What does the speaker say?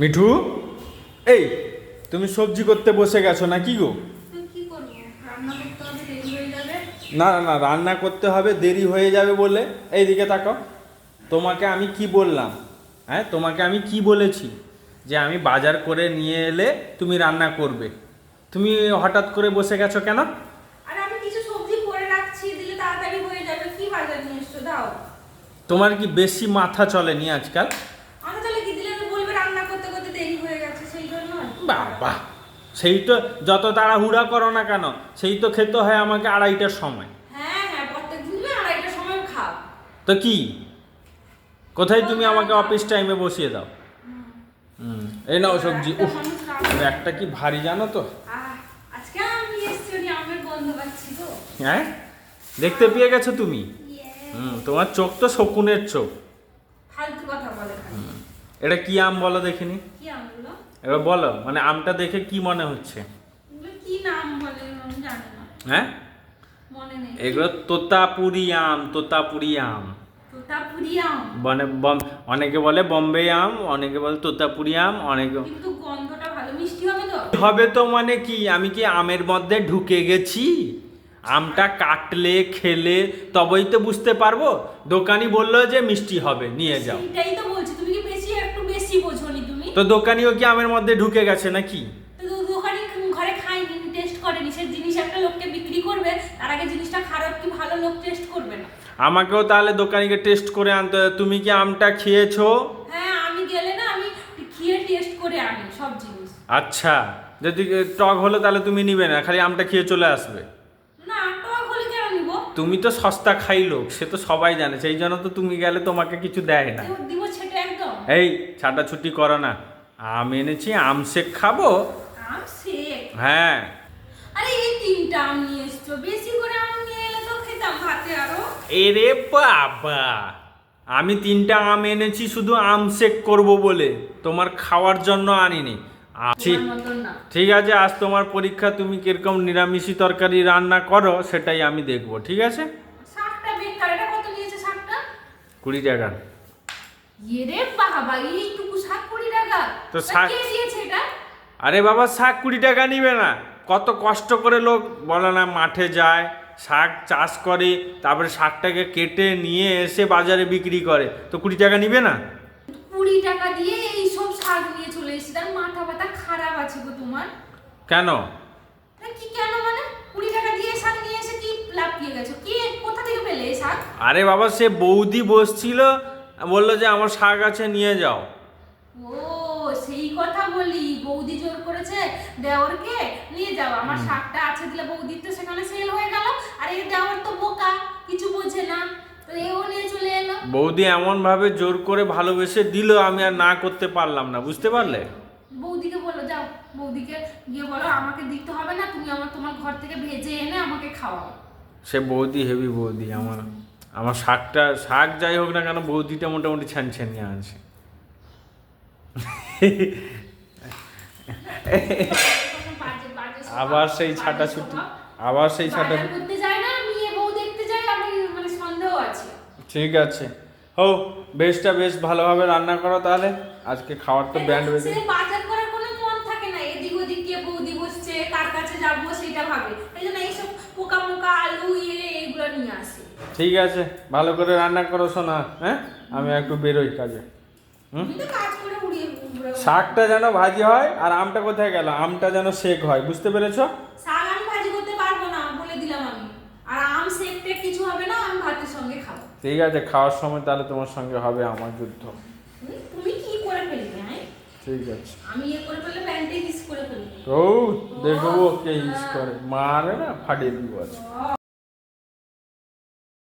মিঠু? এই তুমি সবজি করতে বসে গেছো না কি গো না না না রান্না করতে হবে দেরি হয়ে যাবে বলে। এইদিকে তাকাও। তোমাকে আমি কি বললাম? হ্যাঁ তোমাকে আমি কি বলেছি? যে আমি বাজার করে নিয়ে এলে তুমি রান্না করবে। তুমি হঠাৎ করে বসে গেছো কেন? আর আমি কিছু সবজি করে রাখছি দিলে তাড়াতাড়ি হয়ে যাবে। কি বাজার নিয়ে এসছো? দাও। তোমার কি বেশি মাথা চলেনি আজকাল? আমি তাহলে কি দিলে আমি বলবে রান্না করতে করতে দেরি হয়ে গেছে সেই জন্য। বাবা সেই তো যত তাড়াহুড়া করো না কেন সেই তো খেতে হয় আমাকে আড়াইটার সময়। হ্যাঁ হ্যাঁ তো কি? কোথায় তুমি আমাকে অফিস টাইমে বসিয়ে দাও? হুম এই নাও সবজি। একটা উফ ব্যাগটা কি ভারী জানো তো? আজকে আমি এসছি ওই আমের গন্ধ তো। হ্যাঁ? দেখতে পেয়ে গেছো তুমি? হুম তোমার চোখ তো শকুনের চোখ। ফালতু কথা বলে এটা কি আম বলো দেখিনি? কি এবার বলো মানে আমটা দেখে কি মনে হচ্ছে? কি নাম বলে আমি জানি না। হ্যাঁ? মনে নেই। এগুলো তোতাপুরি আম তোতাপুরি আম। তোতাপুরি আম? মানে অনেকে বলে বম্বে আম অনেকে বলে তোতাপুরি আম অনেকে কিন্তু গন্ধটা ভালো। মিষ্টি হবে তো? হবে তো মানে কি? আমি কি আমের মধ্যে ঢুকে গেছি? আমটা কাটলে খেলে তবেই তো বুঝতে পারব। দোকানি বলল যে মিষ্টি হবে নিয়ে যাও। সেটাই তো বলছি তুমি কি বেশি একটু বেশি বোঝোনি তুমি? তো দোকানিও কি আমের মধ্যে ঢুকে গেছে নাকি? তো দোকানি ঘরে খায়নি টেস্ট করেনি। সে জিনিস একটা লোককে বিক্রি করবে তার আগে জিনিসটা খারাপ কি ভালো লোক টেস্ট করবে না। আমাকেও তাহলে দোকানিকে টেস্ট করে আনতে হবে। তুমি কি আমটা খেয়েছো? হ্যাঁ আমি গেলে না আমি খেয়ে টেস্ট করে আনি সব জিনিস। আচ্ছা যদি টক হলো তাহলে তুমি নিবে না খালি আমটা খেয়ে চলে আসবে না টক হলে কেন নিবো তুমি তো সস্তা খাই লোক সে তো সবাই জানে সেই জন্য তো তুমি গেলে তোমাকে কিছু দেয় না। দিব ছেটে এই ছাটাছুটি করো না। আম এনেছি আম শেক খাব। হ্যাঁ। আরে এই তিনটা আম নিয়ে এসছো বেশি করে আম নিয়ে এলে তো খেতাম ভাতে আরও। এরে বাবা! আমি তিনটা আম এনেছি শুধু আম শেক করব বলে। তোমার খাওয়ার জন্য আনিনি। ঠিক আছে আজ তোমার পরীক্ষা তুমি কীরকম নিরামিষি তরকারি রান্না করো সেটাই আমি দেখব ঠিক আছে? কুড়ি টাকা। তো শাক- আরে বাবা শাক কুড়ি টাকা নিবে না। কত কষ্ট করে লোক বলে না মাঠে যায় শাক চাষ করে তারপরে শাকটাকে কেটে নিয়ে এসে বাজারে বিক্রি করে। তো কুড়ি টাকা নিবে না? কুড়ি টাকা দিয়ে এই সব শাক নিয়ে চলে এসেছি। তার মাথা ব্যথা খারাপ আছে গো তোমার। কেন? কি কেন মানে? কুড়ি টাকা দিয়ে শাক নিয়ে এসে কি লাভ পেয়ে গেছো? কি? কোথা থেকে পেলে এই শাক? আরে বাবা সে বৌদি বসছিল বলল যে আমার শাক আছে নিয়ে যাও। ও সেই কথা বলি। বৌদি জোর করেছে দেওরকে নিয়ে যাও। আমার শাকটা আছে দিলে বৌদির তো সেখানে সেল হয়ে গেল। আর এই দেওর তো বোকা কিছু বোঝে না তো এও নিয়ে চলে এলো বৌদি এমন ভাবে জোর করে ভালোবেসে দিল আমি আর না করতে পারলাম না বুঝতে পারলে? বৌদিকে বলো যাও বৌদিকে গিয়ে বলো আমাকে দিতে হবে না তুমি আমার তোমার ঘর থেকে ভেজে এনে আমাকে খাওয়াও। সে বৌদি হেভি বৌদি আমার আমার শাকটা শাক যাই হোক না কেন বৌদিটা মোটামুটি আছে। বাজে- বাজে স্বভাব, আবার সেই ছাটাছুটি স্বভাব। আবার সেই ছাটা বাজার করতে যায় না মেয়ে বউ দেখতে যায় আমি মানে সন্দেহ আছে ঠিক আছে। হো বেশটা বেশ ভালোভাবে রান্না করো তাহলে। আজকে খাওয়ার তো ব্যান্ড বেজে বাজার করার কোনো মন থাকে না। এদিক ওদিক গিয়ে বৌদি বসছে কার কাছে যাব সেটা ভাবে। এই জন্য এইসব পোকা মোকা আলু ইয়ে এইগুলো নিয়ে আসে। ঠিক আছে ভালো করে রান্না করো শোনা হ্যাঁ? আমি একটু বেরোই কাজে। হুম? শাকটা যেন ভাজি হয় আর আমটা কোথায় গেল? আমটা যেন শেক হয় বুঝতে পেরেছ শাক আমি ভাজি করতে পারব না বলে দিলাম আমি আর আম সেক টেক কিছু হবে না আমি ভাতের সঙ্গে খাব ঠিক আছে খাওয়ার সময় তাহলে তোমার সঙ্গে হবে আমার যুদ্ধ। তুমি কি করে ফেলবে হ্যাঁ? ঠিক আছে। আমি এ করে ফেললে প্যান্টে হিস করে ফেলব। ও দেখব কে হিস করে। মারে না ফাটিয়ে দিব আছে